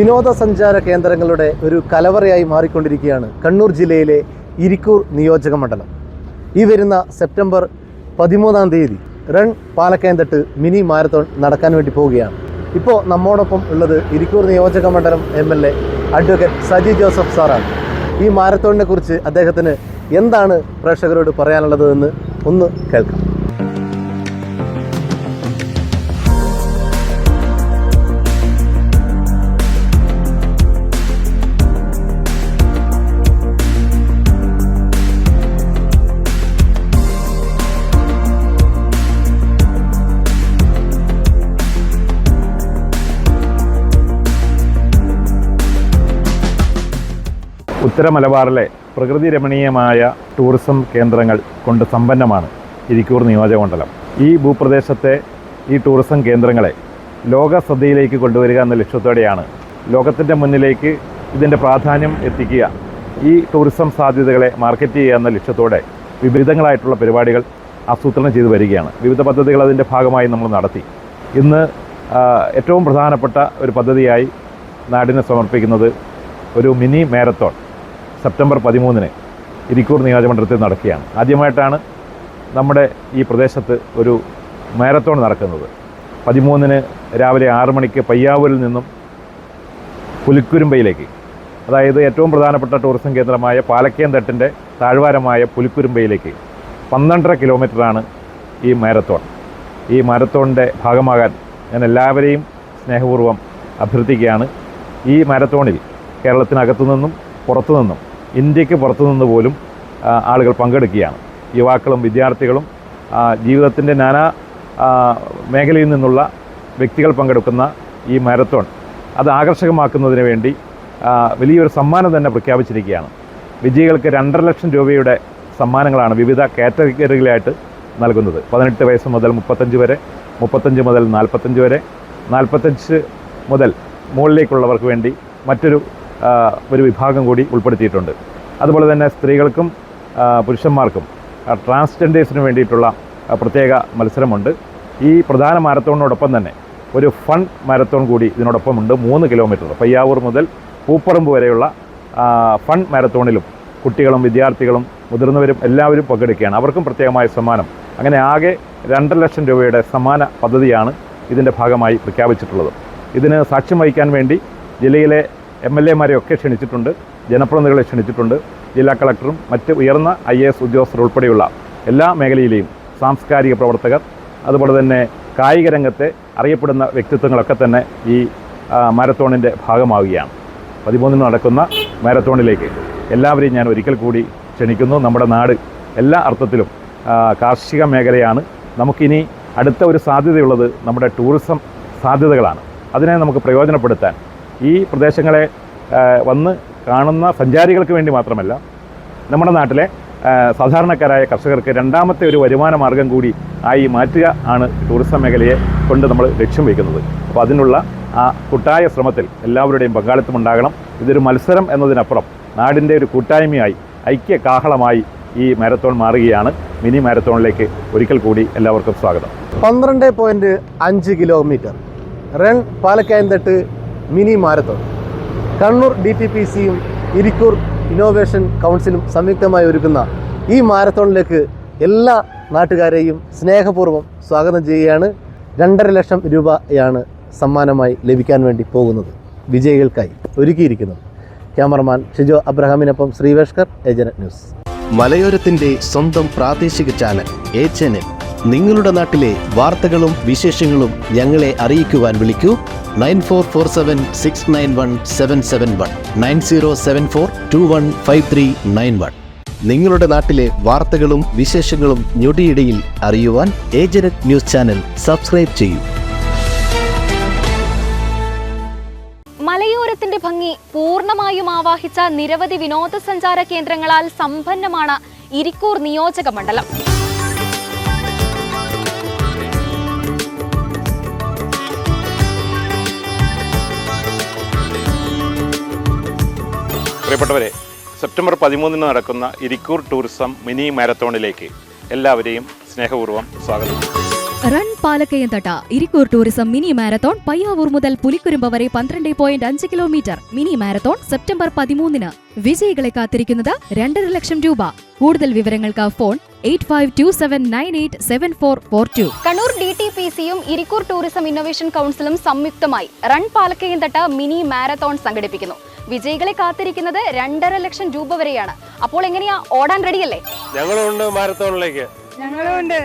വിനോദസഞ്ചാര കേന്ദ്രങ്ങളുടെ ഒരു കലവറയായി മാറിക്കൊണ്ടിരിക്കുകയാണ് കണ്ണൂർ ജില്ലയിലെ ഇരിക്കൂർ നിയോജക മണ്ഡലം. ഈ വരുന്ന സെപ്റ്റംബർ പതിമൂന്നാം തീയതി റൺ പാലക്കയന്തട്ട് മിനി മാരത്തോൺ നടക്കാൻ വേണ്ടി പോവുകയാണ്. ഇപ്പോൾ നമ്മോടൊപ്പം ഉള്ളത് ഇരിക്കൂർ നിയോജക മണ്ഡലം M L A advocate Saji Joseph സാറാണ്. ഈ മാരത്തോണിനെ കുറിച്ച് അദ്ദേഹത്തിന് എന്താണ് പ്രേക്ഷകരോട് പറയാനുള്ളതെന്ന് ഒന്ന് കേൾക്കാം. ഉത്തര മലബാറിലെ പ്രകൃതി രമണീയമായ ടൂറിസം കേന്ദ്രങ്ങൾ കൊണ്ട് സമ്പന്നമാണ് ഇരിക്കൂർ നിയോജകമണ്ഡലം. ഈ ഭൂപ്രദേശത്തെ ഈ ടൂറിസം കേന്ദ്രങ്ങളെ ലോക ശ്രദ്ധയിലേക്ക് കൊണ്ടുവരിക എന്ന ലക്ഷ്യത്തോടെയാണ് ലോകത്തിന്റെ മുന്നിലേക്ക് ഇതിന്റെ പ്രാധാന്യം എത്തിക്കുക ഈ ടൂറിസം സാധ്യതകളെ മാർക്കറ്റ് ചെയ്യുക എന്ന ലക്ഷ്യത്തോടെ വിവിധങ്ങളായിട്ടുള്ള പരിപാടികൾ ആസൂത്രണം ചെയ്തു വരികയാണ്. വിവിധ പദ്ധതികൾ അതിന്റെ ഭാഗമായി നമ്മൾ നടത്തി. ഇന്ന് ഏറ്റവും പ്രധാനപ്പെട്ട ഒരു പദ്ധതിയായി നാടിനെ സമർപ്പിക്കുന്നത് ഒരു മിനി മാരത്തോൺ. സെപ്റ്റംബർ പതിമൂന്നിന് ഇരിക്കൂർ നിയോജകമണ്ഡലത്തിൽ നടക്കുകയാണ്. ആദ്യമായിട്ടാണ് നമ്മുടെ ഈ പ്രദേശത്ത് ഒരു മാരത്തോൺ നടക്കുന്നത്. പതിമൂന്നിന് രാവിലെ ആറ് മണിക്ക് പയ്യാവൂരിൽ നിന്നും പുലിക്കുരുമ്പയിലേക്ക് അതായത് ഏറ്റവും പ്രധാനപ്പെട്ട ടൂറിസം കേന്ദ്രമായ പാലക്കേന്തട്ടിന്റെ താഴ്വാരമായ പുലിക്കുരുമ്പയിലേക്ക് പന്ത്രണ്ടര കിലോമീറ്ററാണ് ഈ മാരത്തോൺ. ഈ മാരത്തോണിന്റെ ഭാഗമാകാൻ ഞാൻ എല്ലാവരെയും സ്നേഹപൂർവം അഭ്യർത്ഥിക്കുകയാണ്. ഈ മാരത്തോണിൽ കേരളത്തിനകത്തു നിന്നും പുറത്തു നിന്നും ഇന്ത്യയ്ക്ക് പുറത്തുനിന്ന് പോലും ആളുകൾ പങ്കെടുക്കുകയാണ്. യുവാക്കളും വിദ്യാർത്ഥികളും ജീവിതത്തിന്റെ നാനാ മേഖലയിൽ നിന്നുള്ള വ്യക്തികൾ പങ്കെടുക്കുന്ന ഈ മാരത്തോൺ അത് ആകർഷകമാക്കുന്നതിന് വേണ്ടി വലിയൊരു സമ്മാനം തന്നെ പ്രഖ്യാപിച്ചിരിക്കുകയാണ്. വിജയികൾക്ക് രണ്ടര ലക്ഷം രൂപയുടെ സമ്മാനങ്ങളാണ് വിവിധ കാറ്റഗറികളായിട്ട് നൽകുന്നത്. പതിനെട്ട് വയസ്സ് മുതൽ മുപ്പത്തഞ്ച് വരെ മുപ്പത്തഞ്ച് മുതൽ നാൽപ്പത്തഞ്ച് വരെ നാൽപ്പത്തഞ്ച് മുതൽ മുകളിലേക്കുള്ളവർക്ക് വേണ്ടി മറ്റൊരു ഒരു വിഭാഗം കൂടി ഉൾപ്പെടുത്തിയിട്ടുണ്ട്. അതുപോലെ തന്നെ സ്ത്രീകൾക്കും പുരുഷന്മാർക്കും ട്രാൻസ്ജെൻഡേഴ്സിന് വേണ്ടിയിട്ടുള്ള പ്രത്യേക മത്സരമുണ്ട്. ഈ പ്രധാന മാരത്തോണിനോടൊപ്പം തന്നെ ഒരു ഫൺ മാരത്തോൺ കൂടി ഇതിനോടൊപ്പമുണ്ട് മൂന്ന് കിലോമീറ്റർ പയ്യാവൂർ മുതൽ പൂപ്പറമ്പ് വരെയുള്ള ഫൺ മാരത്തോണിലും കുട്ടികളും വിദ്യാർത്ഥികളും മുതിർന്നവരും എല്ലാവരും പങ്കെടുക്കുകയാണ്. അവർക്കും പ്രത്യേകമായ സമ്മാനം. അങ്ങനെ ആകെ രണ്ടര ലക്ഷം രൂപയുടെ സമ്മാന പദ്ധതിയാണ് ഇതിന്റെ ഭാഗമായി പ്രഖ്യാപിച്ചിട്ടുള്ളത്. ഇതിന് സാക്ഷ്യം വഹിക്കാൻ വേണ്ടി ജില്ലയിലെ എം എൽ എമാരെയൊക്കെ ക്ഷണിച്ചിട്ടുണ്ട് ജനപ്രതിനിധികളെ ക്ഷണിച്ചിട്ടുണ്ട് ജില്ലാ കളക്ടറും മറ്റ് ഉയർന്ന ഐ എ എസ് ഉദ്യോഗസ്ഥർ ഉൾപ്പെടെയുള്ള എല്ലാ മേഖലയിലെയും സാംസ്കാരിക പ്രവർത്തകർ അതുപോലെ തന്നെ കായിക രംഗത്തെ അറിയപ്പെടുന്ന വ്യക്തിത്വങ്ങളൊക്കെ തന്നെ ഈ മാരത്തോണിന്റെ ഭാഗമാവുകയാണ്. പതിമൂന്നിന് നടക്കുന്ന മാരത്തോണിലേക്ക് എല്ലാവരെയും ഞാൻ ഒരിക്കൽ കൂടി ക്ഷണിക്കുന്നു. നമ്മുടെ നാട് എല്ലാ അർത്ഥത്തിലും കാർഷിക മേഖലയാണ്. നമുക്കിനി അടുത്ത ഒരു സാധ്യതയുള്ളത് നമ്മുടെ ടൂറിസം സാധ്യതകളാണ്. അതിനെ നമുക്ക് പ്രയോജനപ്പെടുത്താൻ ഈ പ്രദേശങ്ങളെ വന്ന് കാണുന്ന സഞ്ചാരികൾക്ക് വേണ്ടി മാത്രമല്ല നമ്മുടെ നാട്ടിലെ സാധാരണക്കാരായ കർഷകർക്ക് രണ്ടാമത്തെ ഒരു വരുമാന മാർഗം കൂടി ആയി മാറ്റുക ആണ് ടൂറിസം മേഖലയെ കൊണ്ട് നമ്മൾ ലക്ഷ്യം വയ്ക്കുന്നത് അപ്പോൾ അതിനുള്ള ആ കൂട്ടായ ശ്രമത്തിൽ എല്ലാവരുടെയും പങ്കാളിത്തം ഉണ്ടാകണം. ഇതൊരു മത്സരം എന്നതിനപ്പുറം നാടിന്റെ ഒരു കൂട്ടായ്മയായി ഐക്യ കാഹളമായി ഈ മാരത്തോൺ മാറുകയാണ്. മിനി മാരത്തോണിലേക്ക് ഒരിക്കൽ കൂടി എല്ലാവർക്കും സ്വാഗതം. പന്ത്രണ്ട് പോയിന്റ് അഞ്ച് kilometre. Run Palakkayamthattu mini marathon. Kannur D T P സിയും ഇരിക്കൂർ ഇന്നോവേഷൻ കൗൺസിലും സംയുക്തമായി ഒരുക്കുന്ന ഈ മാരത്തോണിലേക്ക് എല്ലാ നാട്ടുകാരെയും സ്നേഹപൂർവം സ്വാഗതം ചെയ്യുകയാണ്. രണ്ടര ലക്ഷം രൂപയാണ് സമ്മാനമായി ലഭിക്കാൻ വേണ്ടി പോകുന്നത് വിജയികൾക്കായി ഒരുക്കിയിരിക്കുന്നത്. ക്യാമറമാൻ ഷിജോ അബ്രഹാമിനൊപ്പം ശ്രീവേഷ്കർ ഏജനറ്റ് ന്യൂസ്. മലയോരത്തിന്റെ സ്വന്തം പ്രാദേശിക ചാനൽ എ ചാനൽ നിങ്ങളുടെ നാട്ടിലെ വാർത്തകളും വിശേഷങ്ങളും ഞങ്ങളെ അറിയിക്കുവാൻ വിളിക്കൂ. Nine four four seven six nine one seven seven one. Nine zero seven four two one five three nine one. നിങ്ങളുടെ നാട്ടിലെ വാർത്തകളും വിശേഷങ്ങളും ഞൊടിയിടയിൽ അറിയുവാൻ ഏജനറ്റ് ന്യൂസ് ചാനൽ സബ്സ്ക്രൈബ് ചെയ്യൂ. മലയോരത്തിന്റെ ഭംഗി പൂർണമായും ആവാഹിച്ച നിരവധി വിനോദസഞ്ചാര കേന്ദ്രങ്ങളാൽ സമ്പന്നമാണ് ഇരിക്കൂർ നിയോജക മണ്ഡലം. പ്രിയപ്പെട്ടവരെ സെപ്റ്റംബർ പതിമൂന്നിന് നടക്കുന്ന ഇരിക്കൂർ ടൂറിസം മിനി മാരത്തോണിലേക്ക് എല്ലാവരെയും സ്നേഹപൂർവം സ്വാഗതം. Run Palakkayamthattu Irikkur tourism mini marathon Payyavoor മുതൽ പുലിക്കുരുമ്പ വരെ പന്ത്രണ്ട് പോയിന്റ് അഞ്ച് കിലോമീറ്റർ മിനി മാരത്തോൺ സെപ്റ്റംബർ പതിമൂന്നിന്. വിജയികളെ കാത്തിരിക്കുന്നത് രണ്ടര ലക്ഷം രൂപ. കൂടുതൽ വിവരങ്ങൾക്ക് phone eight five two seven nine eight seven four four two. Kannur D T P സിയും ഇരിക്കൂർ ടൂറിസം ഇന്നൊവേഷൻ കൗൺസിലും സംയുക്തമായി റൺ പാലക്കയംതട്ട മിനി മാരത്തോൺ സംഘടിപ്പിക്കുന്നു. വിജയികളെ കാത്തിരിക്കുന്നത് രണ്ടര ലക്ഷം രൂപ വരെയാണ്. അപ്പോൾ എങ്ങനെയാ ഓടാൻ റെഡിയല്ലേ ഞങ്ങളുണ്ട് മാരത്തോണിലേക്ക് ഞങ്ങളുണ്ട്.